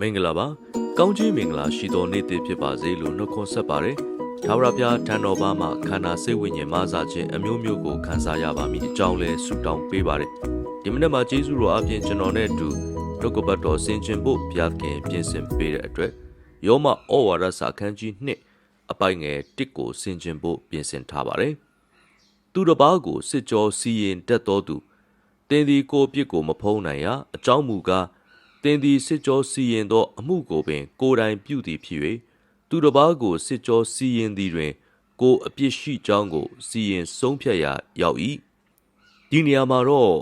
မင်္ဂလာပါကောင်းကြီးမင်္ဂလာရှိတော်နေ့တည်ဖြစ်ပါစေလို့နှုတ်ခွန်းဆက်ပါတယ်ထာဝရဘုရားထံတော်ဘာမှာခန္ဓာစိတ်ဝိညာဉ်မဆာခြင်းအမျိုးမျိုးကိုခံစားရပါမည်အကြောင်းလဲဆုတောင်းပေးပါတယ်ဒီမနေ့မှာကျေးဇူးတော်အပြင်ကျွန်တော်နဲ့အတူဒုက္ကပတ်တော်ဆင်ခြင်ဖို့ဘုရားခင်ပြင်ဆင်ပေးတဲ့အတွက်ယောမဩဝါဒစာခန်းကြီး2အပိုင်ငယ်1ကိုဆင်ခြင်ဖို့ပြင်ဆင်ထားပါတယ်သူတစ်ပါးကိုစစ်ကြောစီရင်တက်တော်သူတင်းဒီကိုပြစ်ကိုမဖုံးနိုင်ရာအကြောင်းမူကား တင်းဒီစစ်ကြောစီရင်သော အမှုကိုပင် ကိုယ်တိုင်ပြုသည်ဖြစ်၍သူတစ်ပါးကိုစစ်ကြောစီရင်သည်တွင် ကိုယ်အပြစ်ရှိကြောင်းကို စီရင်ဆုံးဖြတ်ရာရောက်၏ဒီနေရာမှာတော့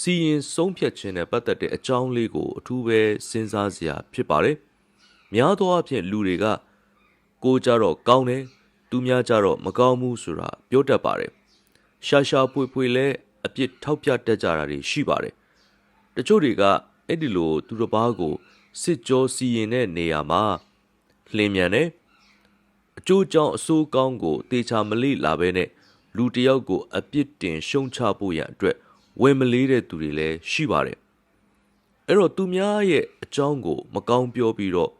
စီရင်ဆုံးဖြတ်ခြင်းနဲ့ပတ်သက်တဲ့အကြောင်းလေးကိုအထူးပဲစဉ်းစားစရာဖြစ်ပါတယ်များသောအားဖြင့်လူတွေကကိုကြတော့ကောင်းတယ်သူများကြတော့မကောင်းဘူးဆိုတာပြောတတ်ပါတယ်ရှာရှာဖွေဖွေလဲအပြစ်ထောက်ပြတတ်ကြတာတွေရှိပါတယ်တချို့တွေက အဲ့ဒီလိုသူတစ်ပါးကိုစစ်ကြောစီရင်တဲ့နေရာမှာလှင်မြန်တယ်အကျိုးကြောင့်အဆိုးကောင်းကိုတေချာမလိလာဘဲနဲ့လူတစ်ယောက်ကို အပြစ်တင်ရှုံချဖို့ရန်အတွက်ဝင်မလေးတဲ့သူတွေလည်းရှိပါတယ်အဲ့တော့သူများရဲ့အကြောင်းကို မကောင်းပြောပြီးတော့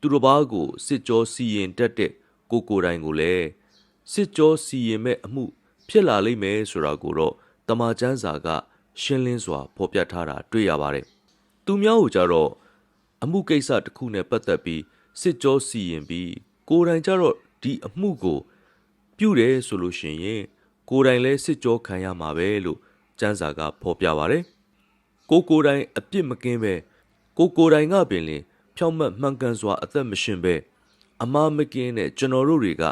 သူတစ်ပါးကိုစစ်ကြောစီရင်တတ်တဲ့ကိုကိုယ်တိုင်ကိုလည်းစစ်ကြောစီရင်မဲ့အမှု ဖြစ်လာလိမ့်မယ်ဆိုတာကိုတော့တမန်ကျမ်းစာက ရှင်းလင်းစွာဖော်ပြထားတာတွေ့ရပါတယ်။ သူများကိုကြတော့အမှုကိစ္စတစ်ခုနဲ့ပတ်သက်ပြီးစစ်ကြောစီရင်ပြီးကိုယ်တိုင်ကြတော့ဒီအမှုကို ပြုတယ်ဆိုလို့ရှိရင်ကိုယ်တိုင်လည်းစစ်ကြောခံရမှာပဲလို့ကျမ်းစာကဖော်ပြပါတယ်။ကိုကိုယ်တိုင်အပြစ်မကင်းပဲကိုကိုယ်တိုင်ကပင်လင်ဖြောင့်မတ်မှန်ကန်စွာ အသက်မရှင်ပဲအမားမကင်းတဲ့ကျွန်တော်တို့တွေက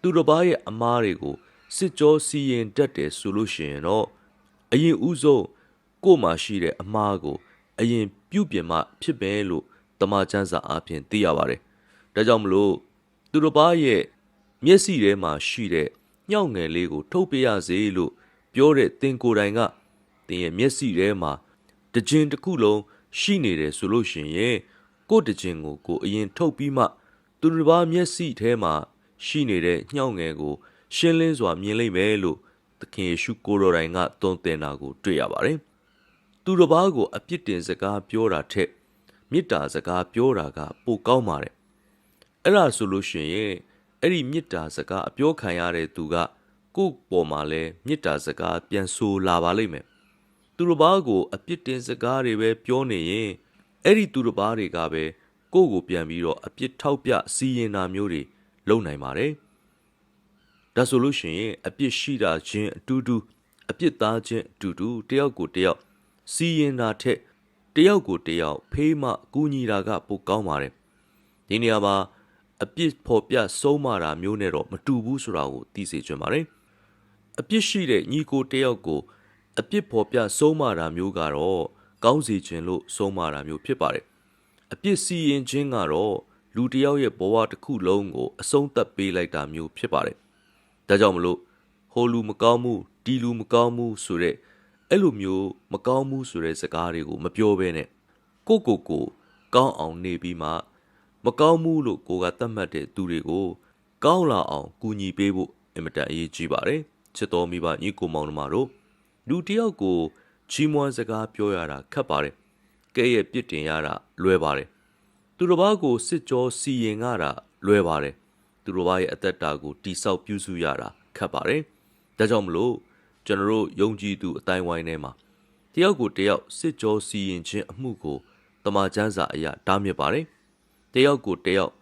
သူတစ်ပါးရဲ့အမားတွေကိုစစ်ကြောစီရင်တတ်တယ်ဆိုလို့ရှိရင်တော့အရင်ဦးဆုံးကို့မှာရှိတဲ့အမားကို အရင်ပြုပြင်မှဖြစ်ပဲလို့တမန်ကျမ်းစာအပြင်သိရပါတယ်။ဒါကြောင့်မလို့သူတစ်ပါးရဲ့မျက်စိထဲမှာရှိတဲ့ညောင်ငယ်လေးကို ထုတ်ပြရစေလို့ပြောတဲ့တင်ကိုယ်တိုင်ကတင်ရဲ့မျက်စိထဲမှာတကြင်တစ်ခုလုံးရှိနေတယ်ဆိုလို့ရှိရင်ကို့တကြင်ကိုကိုအရင်ထုတ်ပြီးမှ သူတစ်ပါးမျက်စိထဲမှာရှိနေတဲ့ညောင်ငယ်ကို ရှင်းလင်းစွာမြင်လိမ့်မယ်လို့သခင်ယေရှုကိုတော်တိုင်ကသွန်သင်တာကိုတွေ့ရပါတယ်။ သူတစ်ပါးကိုအပြစ်တင်စကားပြောတာထက်မေတ္တာစကားပြောတာကပိုကောင်းပါတယ်။အဲ့ဒါဆိုလို့ရှိရင်အဲ့ဒီမေတ္တာစကားအပြောခံရတဲ့သူကကိုယ့်ပေါ်မှာလဲမေတ္တာစကားပြန်ဆိုလာပါလိမ့်မယ်။သူတစ်ပါးကိုအပြစ်တင်စကားတွေပဲပြောနေရင်အဲ့ဒီသူတစ်ပါးတွေကပဲကိုယ့်ကိုပြန်ပြီးတော့အပြစ်ထောက်ပြစီရင်တာမျိုးတွေလုပ်နိုင်ပါတယ်။ဒါဆိုလို့ရှိရင်အပြစ်ရှိတာချင်းအတူတူအပြစ်သားချင်းအတူတူတယောက်ကိုတယောက် စီရင်တာထက်တယောက်ကိုတယောက်ဖေးမကူညီတာကပိုကောင်းပါတယ်။ဒီနေရာမှာအပြစ်ဖော်ပြဆုံးမတာမျိုးနဲ့တော့မတူဘူးဆိုတာကိုသိစေချင်ပါတယ်။အပြစ်ရှိတဲ့ညီကိုတယောက်ကိုအပြစ်ဖော်ပြဆုံးမတာမျိုးကတော့ကောင်းစီခြင်းလို့ဆုံးမတာမျိုးဖြစ်ပါတယ်။အပြစ်စီရင်ခြင်းကတော့လူတစ်ယောက်ရဲ့ဘဝတစ်ခုလုံးကိုအဆုံးသတ်ပေးလိုက်တာမျိုးဖြစ်ပါတယ်။ဒါကြောင့်မလို့ဟိုလူမကောင်းမှုဒီလူမကောင်းမှုဆိုတဲ့ အဲ့လိုမျိုးမကောင်းမှုဆိုတဲ့စကားတွေကိုမပြောဘဲနဲ့ကိုကိုကိုကောင်းအောင်နေပြီးမှမကောင်းမှုလို့ကိုကသတ်မှတ်တဲ့သူတွေကို ကောင်းလာအောင်ကူညီပေးဖို့အင်မတန်အရေးကြီးပါတယ်။ချစ်တော်မိဘညီကိုမောင်နှမတို့လူတစ်ယောက်ကိုချီးမွမ်းစကားပြောရတာခက်ပါတယ်။ကဲရဲ့ပြစ်တင်ရတာလွယ်ပါတယ်။သူတစ်ပါးကိုစစ်ကြောစီရင်ရတာလွယ်ပါတယ်။သူတစ်ပါးရဲ့အသက်တာကိုတိဆောက်ပြုစုရတာခက်ပါတယ်။ဒါကြောင့်မလို့ ကျွန်တော်တို့ယုံကြည်သူအတိုင်းဝိုင်းထဲမှာတယောက်ကိုတယောက်စစ်ကြောစီရင်ခြင်းအမှုကိုတမန်ကျမ်းစာအရတားမြစ်ပါတယ်။တယောက်ကိုတယောက်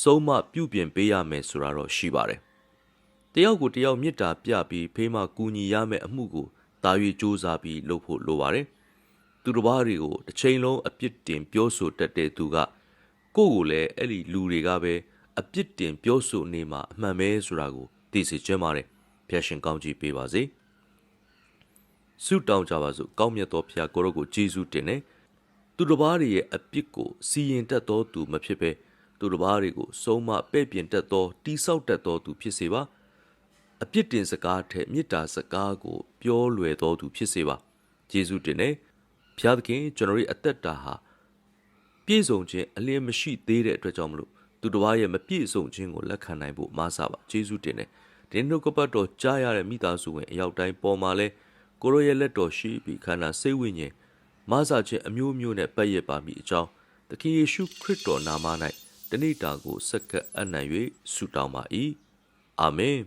ဆုံးမပြုပြင်ပေးရမယ်ဆိုတာတော့ရှိပါတယ်။တယောက်ကိုတယောက်မေတ္တာပြပြီးဖေးမကူညီရမယ့်အမှုကိုတာ၍စူးစမ်းပြီးလုပ်ဖို့လိုပါတယ်။သူတစ်ပါးတွေကိုတစ်ချိန်လုံးအပြစ်တင်ပြောဆိုတတ်တဲ့သူကကိုယ့်ကိုလည်းအဲ့ဒီလူတွေကပဲအပြစ်တင်ပြောဆိုနေမှာအမှန်ပဲဆိုတာကိုသိစေချင်ပါတယ်။ဖျက်ရှင်ကောင်းကြီးပေးပါစေ။ ဆုတောင်းကြပါစို့ကောင်းမြတ်သောဖခင်ကိုရောကိုယေရှုတင်နေသူတစ်ပါးတွေရဲ့အပြစ်ကိုစီရင်တတ်သောသူမဖြစ်ဘဲသူတစ်ပါးတွေကိုဆုံးမပဲ့ပြင်တတ်သောတိဆောက်တတ်သောသူဖြစ်စေပါအပြစ်တင်စကားထက်မေတ္တာစကားကို ပြောလွယ်သောသူဖြစ်စေပါယေရှုတင်နေဖျားသခင်ကျွန်တော်ရဲ့အသက်တာဟာပြည့်စုံခြင်းအလင်းမရှိသေးတဲ့အတွက်ကြောင့်မလို့သူတစ်ပါးရဲ့မပြည့်စုံခြင်းကိုလက်ခံနိုင်ဖို့မဆပါယေရှုတင်နေဒီနှုတ်ကပတ်တော်ကြားရတဲ့မိသားစုဝင်အရောက်တိုင်းပေါ်မှာလဲ ကိုရိုရဲ့လက်တော်ရှိပြီးခန္ဓာစိတ်ဝိညာဉ်မဆာခြင်းအမျိုးမျိုးနဲ့ပတ်ရပါမိအကြောင်းသခင်ယေရှုခရစ်တော်နာမ၌တဏိတာကိုဆက်ကပ်အံ့နံ၍ဆုတောင်းပါ၏အာမင်